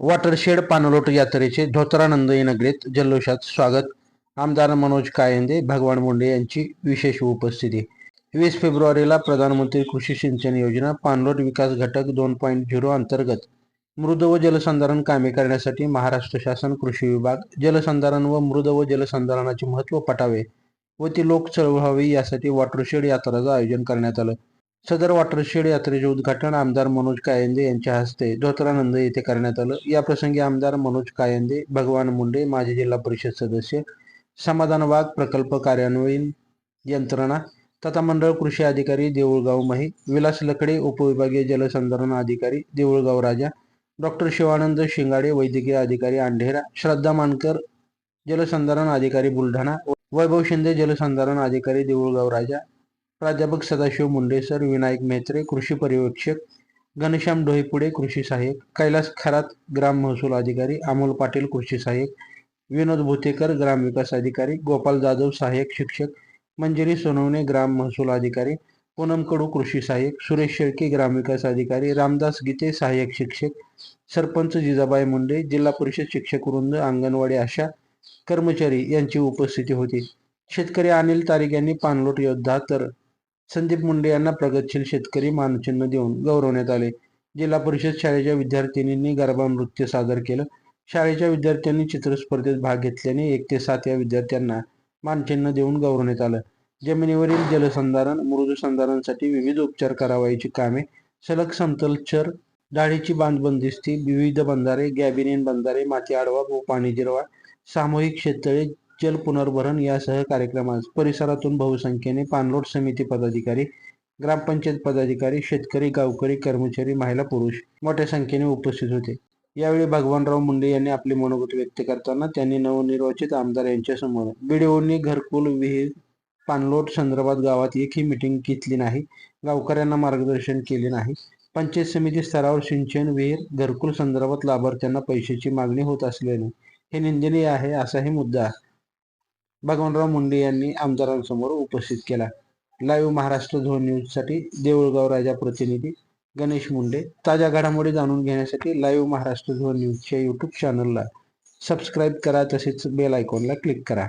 Watershed पाणलोट यात्रेचे धोत्रानंद नगरीत जल्लोषात स्वागत. आमदार मनोज कायंदे भगवान मुंडे यांची विशेष उपस्थिती. वीस फेब्रुवारीला प्रधानमंत्री कृषी सिंचन योजना पाणलोट विकास घटक दोन पॉईंट झिरो अंतर्गत. मृद व जलसंधारण कामे करण्यासाठी महाराष्ट्र शासन कृषी विभाग जलसंधारण व मृद व जलसंधारणाचे महत्त्व पटावे व ती लोक चळवळावी यासाठी वॉटरशेड यात्राचं आयोजन करण्यात आलं. सदर वॉटरशेड यात्रेचे उद्घाटन आमदार मनोज कायंदे यांच्या हस्ते धोत्रानंद येथे करण्यात आलं. या प्रसंगी आमदार मनोज कायंदे भगवान मुंडे माजी जिल्हा परिषद सदस्य समाधान वाघ प्रकल्प कार्यान्वयीन यंत्रणा तथा मंडळ कृषी अधिकारी देऊळगाव मही विलास लकडे उपविभागीय जलसंधारण अधिकारी देऊळगाव राजा डॉक्टर शिवानंद शिंगाडे वैद्यकीय अधिकारी अंढेरा श्रद्धा मानकर जलसंधारण अधिकारी बुलढाणा वैभव शिंदे जलसंधारण अधिकारी देऊळगाव राजा प्राध्यापक सदाशिव मुंडे सर विनायक मेत्रे कृषी पर्यवेक्षक घनश्याम डोईपुडे कृषी सहाय्यक कैलास खरात ग्राम महसूल अधिकारी अमोल पाटील कृषी सहाय्यक विनोद भुतेकर ग्रामविकास अधिकारी गोपाल जाधव सहाय्यक शिक्षक मंजिरी सोनवणे ग्राम महसूल अधिकारी पूनम कडू कृषी सहाय्यक सुरेश शेळके ग्रामविकास अधिकारी रामदास गीते सहाय्यक शिक्षक सरपंच जिजाबाई मुंडे जिल्हा परिषद शिक्षक वृंद अंगणवाडी आशा कर्मचारी यांची उपस्थिती होती. शेतकरी अनिल तारिक यांनी पाणलोट योद्धा तर संदीप मुंडे यांना प्रगतशील शेतकरी मानचिन्ह देऊन गौरवण्यात आले. जिल्हा परिषद शाळेच्या विद्यार्थिनींनी गरबा नृत्य सादर केलं. शाळेच्या विद्यार्थ्यांनी चित्रस्पर्धेत भाग घेतल्याने एक ते सात या विद्यार्थ्यांना मानचिन्ह देऊन गौरवण्यात आलं. जमिनीवरील जलसंधारण मृद संधारणासाठी विविध उपचार करावयाची कामे सलग समतलचर डाळीची बांधबंदिस्ती विविध बंधारे गॅबिनियन बंधारे माती आडवा व पाणी जिरवा सामूहिक शेततळे जल पुनर्भरण यासह कार्यक्रमास परिसरातून बहुसंख्येने पाणलोट समिती पदाधिकारी ग्रामपंचायत पदाधिकारी शेतकरी गावकरी कर्मचारी महिला पुरुष मोठ्या संख्येने उपस्थित होते. यावेळी भगवानराव मुंडे यांनी आपले मनोगत व्यक्त करताना त्यांनी नवनिर्वाचित आमदार यांच्या समोर बीडीओंनी घरकुल विहीर पाणलोट संदर्भात गावात एकही मिटिंग घेतली नाही गावकऱ्यांना मार्गदर्शन केले नाही. पंचायत समिती स्तरावर सिंचन विहीर घरकुल संदर्भात लाभार्थ्यांना पैशाची मागणी होत असल्याने हे निंदनीय आहे असाही मुद्दा भगवानराव मुंडे यांनी आमदारांसमोर उपस्थित केला. लाईव्ह महाराष्ट्र झोन न्यूजसाठी देऊळगाव राजा प्रतिनिधी गणेश मुंडे. ताज्या घडामोडी जाणून घेण्यासाठी लाईव्ह महाराष्ट्र झोन न्यूजच्या यूट्यूब चॅनलला सबस्क्राईब करा. तसेच बेल आयकॉनला क्लिक करा.